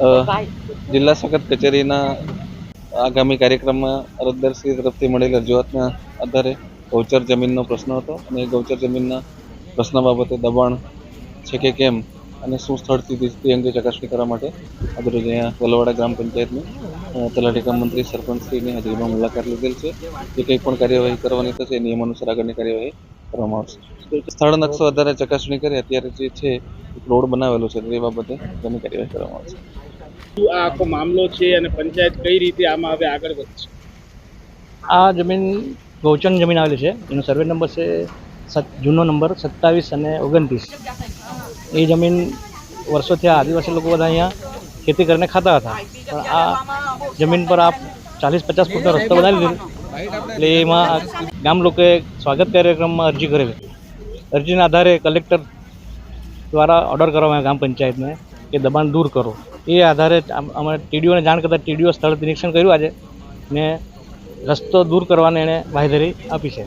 જિલ્લા સખત કચેરીના આગામી કાર્યક્રમમાં અરજદારશ્રી તરફથી મળેલ રજૂઆતના આધારે ગૌચર જમીનનો પ્રશ્ન હતો અને ગૌચર જમીનના પ્રશ્ન બાબતે દબાણ છે કે કેમ અને શું સ્થળથી સ્થિતિ તે અંગે ચકાસણી કરવા માટે આજરોજ અહીંયા વલવાડા ગ્રામ પંચાયતની તલાટીકા મંત્રી સરપંચશ્રીની હાજરીમાં મુલાકાત લીધેલ છે. જે કંઈ પણ કાર્યવાહી કરવાની થશે એ નિયમ અનુસાર આગળની કાર્યવાહી કરવામાં આવશે. સ્થળ નકશો આધારે ચકાસણી કરી અત્યારે જે છે રોડ બનાવેલો છે તે બાબતે તેની કાર્યવાહી કરવામાં આવશે. આ આખો મામલો છે અને પંચાયત કઈ રીતે આમાં હવે આગળ વધશે? આ જમીન, ગૌચર જમીન આવેલી છે. એનો સર્વે નંબર છે જૂનો નંબર સત્તાવીસ અને ઓગણત્રીસ. એ જમીન વર્ષોથી આ આદિવાસી લોકો બધા અહીંયા ખેતી કરીને ખાતા હતા. પણ આ જમીન પર આ ચાલીસ, પચાસ ફૂટનો રસ્તો બનાવી દીધો. એટલે એમાં ગામ લોકોએ સ્વાગત કાર્યક્રમમાં અરજી કરેલી. અરજીના આધારે કલેક્ટર દ્વારા ઓર્ડર કરવામાં આવ્યો ગામ પંચાયતને. કે દબાણ દૂર કરો. એ આધારે અમે ટીડીઓને જાણ કરતાં ટીડીઓ સ્થળ નિરીક્ષણ કર્યું આજે ને રસ્તો દૂર કરવાની એણે બાંહેધરી આપી છે.